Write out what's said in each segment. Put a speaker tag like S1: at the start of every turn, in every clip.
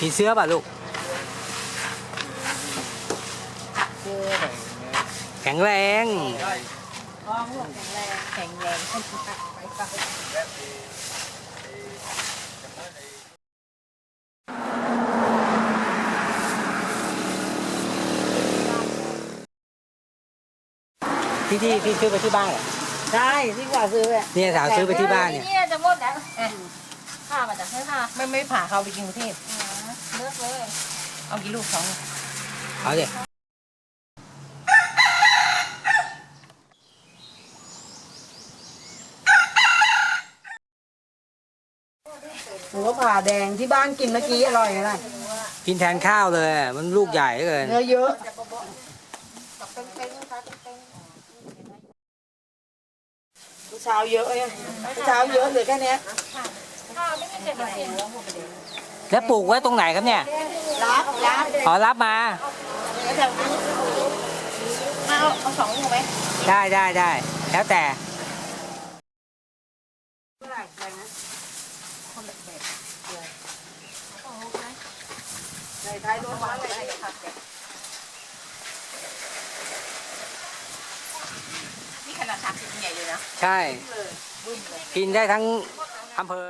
S1: มีเสื้อป่ะลูก แข็งแรง
S2: แข็งแรงขึ้นไปพี่
S1: ที่พี่ซื้อไปที่บ้านเหรอ
S2: ใช่ที่กว่าซื้ออะ
S1: เนี่ยสาวซื้อไปที่บ้านเนี่ย
S3: เนี่ยจะหมดแล้วผ้ามาจากให้ผ้า
S2: ไม่ไม่ผ่าเขาไปกินกรุงเทพ
S3: เลือกเลย
S2: เอากี่ลูกสอง
S1: เอาเด็
S2: หัวผ่าแดงที่บ้านกินเมื่อกี้อร่อยอะไร
S1: กินแทนข้าวเลยอะมันลูกใหญ่เหลือเกิน
S2: เนื้อเยอะ เช้าเยอะเลยเช้าเยอะเหลือแค่เนี้ย
S3: ผ้าไม่มีเจ็ดนาที
S1: แล้วปลูกไว้ตรงไหนครับเนี่ย
S2: รับรับ
S1: อ๋อรับมา
S3: มาเอาเอาสองลูกไหม
S1: ได้ได้ได้ แล้วแต่
S2: ใส่ท้ายรถมาเลย
S3: นี่ข นาดสามสิบใหญ่เลยนะ
S1: ใช่กินได้ทั้งอำเภอ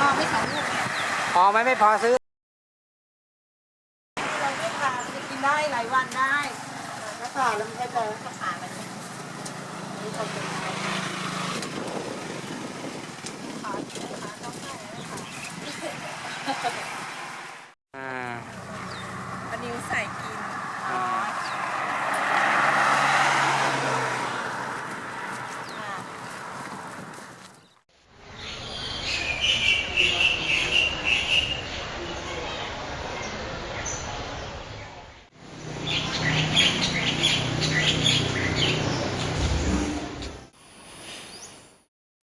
S3: ผ้าไม่สองลูกเนี่ย
S1: พอไหมไม่พอซื้อ
S2: เราไม่ผ่าจะกินได้หลายวันได้ถ้าผ่าแล้วมันก็จะ
S3: ก็ผ่ามันขาขาต้ อันนี้ใส่